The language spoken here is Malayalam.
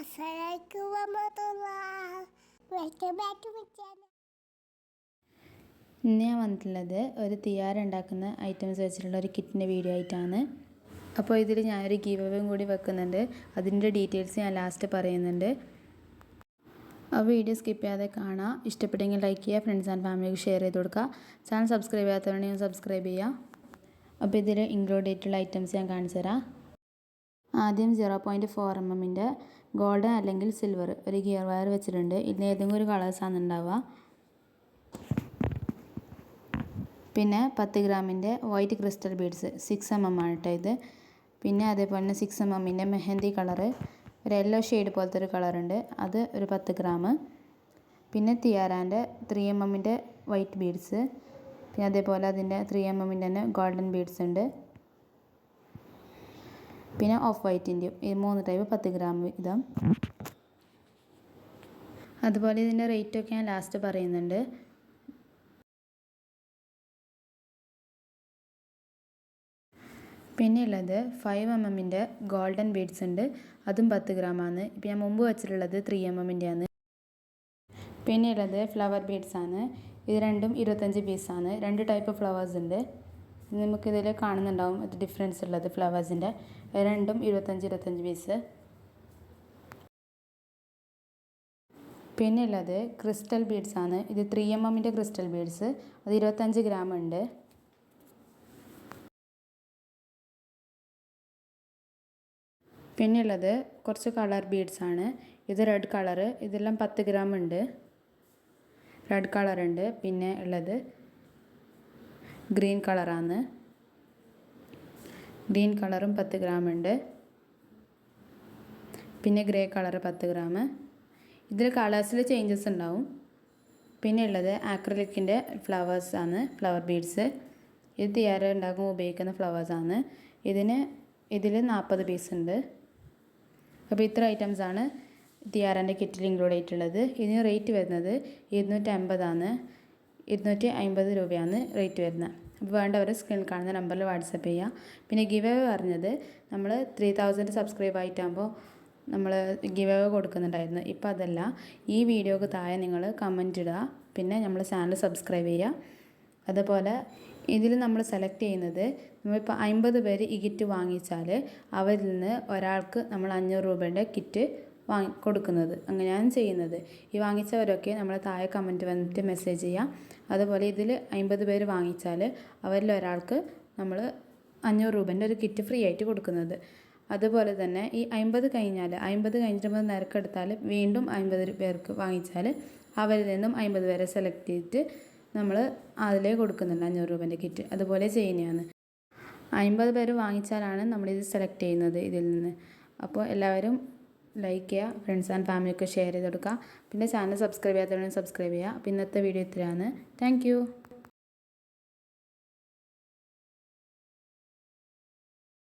വറഹ്മത്തുള്ളാഹി welcome back to my channel ഇന്ന് ഞാൻ വന്നിട്ടുള്ളത് ഒരു തിയാറുണ്ടാക്കുന്ന ഐറ്റംസ് വെച്ചിട്ടുള്ള ഒരു കിറ്റിന്റെ വീഡിയോ ആയിട്ടാണ്. അപ്പോൾ ഇതിൽ ഞാനൊരു ഗീവവും കൂടി വെക്കുന്നുണ്ട്. അതിന്റെ ഡീറ്റെയിൽസ് ഞാൻ ലാസ്റ്റ് പറയുന്നുണ്ട്. ആ വീഡിയോ സ്കിപ്പ് ചെയ്യാതെ കാണാം. ഇഷ്ടപ്പെട്ടെങ്കിൽ ലൈക്ക് ചെയ്യുക ഫ്രണ്ട്സ് ആൻഡ് ഫാമിലിക്ക് ഷെയർ ചെയ്ത് കൊടുക്കുക. ചാനൽ സബ്സ്ക്രൈബ് ചെയ്യാത്തവരുണ്ടെങ്കിൽ സബ്സ്ക്രൈബ് ചെയ്യുക. അപ്പോൾ ഇതിൽ ഇൻക്ലൂഡ് ചെയ്തിട്ടുള്ള ഐറ്റംസ് ഞാൻ കാണിച്ചു തരാം. ആദ്യം സീറോ പോയിന്റ് ഫോർ എം എമ്മിന്റെ ഗോൾഡൻ അല്ലെങ്കിൽ സിൽവർ ഒരു ഗിയർ വയർ വെച്ചിട്ടുണ്ട്. ഇതിന് ഏതെങ്കിലും ഒരു കളേഴ്സാണ് ഉണ്ടാവുക. പിന്നെ പത്ത് ഗ്രാമിന്റെ white crystal beads six M M ആണ് കേട്ടോ ഇത്. പിന്നെ അതേപോലെ തന്നെ സിക്സ് എം എമ്മിന്റെ മെഹന്തി കളറ് ഒരു യെല്ലോ ഷെയ്ഡ് പോലത്തെ ഒരു കളറുണ്ട് അത് ഒരു പത്ത് ഗ്രാം പിന്നെ തിയാറാന്റെ ത്രീ എം എമ്മിന്റെ വൈറ്റ് ബീഡ്സ് പിന്നെ അതേപോലെ അതിന്റെ ത്രീ എം എമ്മിന്റെ തന്നെ ഗോൾഡൻ ബീഡ്സ് ഉണ്ട്. പിന്നെ ഓഫ് വൈറ്റിന്റെയും ഈ മൂന്ന് ടൈപ്പ് പത്ത് ഗ്രാം വീതം. അതുപോലെ ഇതിന്റെ റേറ്റൊക്കെ ഞാൻ ലാസ്റ്റ് പറയുന്നുണ്ട്. പിന്നെ ഉള്ളത് ഫൈവ് എം എമ്മിന്റെ ഗോൾഡൻ ബീഡ്സ് ഉണ്ട്. അതും പത്ത് ഗ്രാമാണ് ഇപ്പം ഞാൻ മുമ്പ് വെച്ചിട്ടുള്ളത് ത്രീ എം എമ്മിന്റെ ആണ്. പിന്നെ ഉള്ളത് ഫ്ലവർ ബീഡ്സ് ആണ്. ഇത് രണ്ടും ഇരുപത്തഞ്ച് പീസാണ് രണ്ട് ടൈപ്പ് ഫ്ലവേഴ്സ് ഉണ്ട്. നമുക്കിതിൽ കാണുന്നുണ്ടാവും ഇത് ഡിഫറൻസ് ഉള്ളത് ഫ്ലവേഴ്സിന്റെ രണ്ടും ഇരുപത്തഞ്ച് ഇരുപത്തഞ്ച് പീസ് പിന്നെ ഉള്ളത് ക്രിസ്റ്റൽ ബീഡ്സ് ആണ്. ഇത് ത്രീ എം എമ്മിന്റെ ക്രിസ്റ്റൽ ബീഡ്സ് അത് ഇരുപത്തഞ്ച് ഗ്രാം ഉണ്ട്. പിന്നെയുള്ളത് കുറച്ച് കളർ ബീഡ്സ് ആണ്. ഇത് റെഡ് കളറ് ഇതെല്ലാം പത്ത് ഗ്രാം ഉണ്ട്. റെഡ് കളർ ഉണ്ട്. പിന്നെ ഉള്ളത് ഗ്രീൻ കളറാണ്. ഗ്രീൻ കളറും പത്ത് ഗ്രാം ഉണ്ട്. പിന്നെ ഗ്രേ കളർ പത്ത് ഗ്രാം. ഇതിൽ കളേഴ്സിൽ ചേഞ്ചസ് ഉണ്ടാവും. പിന്നെ ഉള്ളത് ആക്രലിക്കിന്റെ ഫ്ലവേഴ്സ് ആണ് ഫ്ലവർ ബീഡ്സ്. ഇത് തിയാര ഉണ്ടാക്കുമ്പോൾ ഉപയോഗിക്കുന്ന ഫ്ലവേഴ്സ് ആണ്. ഇതിന് ഇതിൽ നാൽപ്പത് പീസ് ഉണ്ട്. അപ്പോൾ ഇത്ര ഐറ്റംസ് ആണ് തിയാറാന്റെ കിറ്റിൽ ഇൻക്ലൂഡ് ചെയ്തിട്ടുള്ളത് ഇതിന് റേറ്റ് വരുന്നത് ഇരുന്നൂറ്റി അമ്പതാണ് ഇരുന്നൂറ്റി അമ്പത് രൂപയാണ് റേറ്റ് വരുന്നത്. അപ്പോൾ വേണ്ടവർ സ്ക്രീനിൽ കാണുന്ന നമ്പറിൽ വാട്സപ്പ് ചെയ്യുക. പിന്നെ ഗിവ് അവേ പറഞ്ഞത് നമ്മൾ ത്രീ തൗസൻഡ് സബ്സ്ക്രൈബ് ആയിട്ടാകുമ്പോൾ നമ്മൾ ഗിവ് അവേ കൊടുക്കുന്നുണ്ടായിരുന്നു. ഇപ്പോൾ അതല്ല. ഈ വീഡിയോക്ക് താഴെ നിങ്ങൾ കമന്റ് ഇടുക. പിന്നെ നമ്മൾ ചാനൽ സബ്സ്ക്രൈബ് ചെയ്യുക. അതുപോലെ ഇതിൽ നമ്മൾ സെലക്ട് ചെയ്യുന്നത് നമ്മളിപ്പോൾ അമ്പത് പേര് ഈ കിറ്റ് വാങ്ങിച്ചാൽ അവരിൽ നിന്ന് ഒരാൾക്ക് നമ്മൾ അഞ്ഞൂറ് രൂപയുടെ കിറ്റ് വാങ്ങി കൊടുക്കുന്നത്. അങ്ങനെയാണ് ചെയ്യുന്നത്. ഈ വാങ്ങിച്ചവരൊക്കെ നമ്മൾ താഴെ കമന്റ് വന്നിട്ട് മെസ്സേജ് ചെയ്യാം. അതുപോലെ ഇതിൽ അമ്പത് പേര് വാങ്ങിച്ചാൽ അവരിൽ ഒരാൾക്ക് നമ്മൾ അഞ്ഞൂറ് രൂപേന്റെ ഒരു കിറ്റ് ഫ്രീ ആയിട്ട് കൊടുക്കുന്നത്. അതുപോലെ തന്നെ ഈ അമ്പത് കഴിഞ്ഞാൽ അമ്പത് കഴിഞ്ഞിട്ട് നിരക്കെടുത്താൽ വീണ്ടും അമ്പത് പേർക്ക് വാങ്ങിച്ചാൽ അവരിൽ നിന്നും അമ്പത് പേരെ സെലക്ട് ചെയ്തിട്ട് നമ്മൾ അതിലേ കൊടുക്കുന്നുണ്ട് അഞ്ഞൂറ് രൂപേന്റെ കിറ്റ് അതുപോലെ ചെയ്യുന്നതാണ്. അമ്പത് പേര് വാങ്ങിച്ചാലാണ് നമ്മളിത് സെലക്ട് ചെയ്യുന്നത് ഇതിൽ നിന്ന്. അപ്പോൾ എല്ലാവരും ലൈക്ക് ചെയ്യുക ഫ്രണ്ട്സ് ആൻഡ് ഫാമിലിക്ക് ഷെയർ ചെയ്ത് കൊടുക്കുക. പിന്നെ ചാനൽ സബ്സ്ക്രൈബ് ചെയ്യാത്തവരും സബ്സ്ക്രൈബ് ചെയ്യുക. അപ്പോൾ ഇന്നത്തെ വീഡിയോ ഇത്രയാണ്. താങ്ക്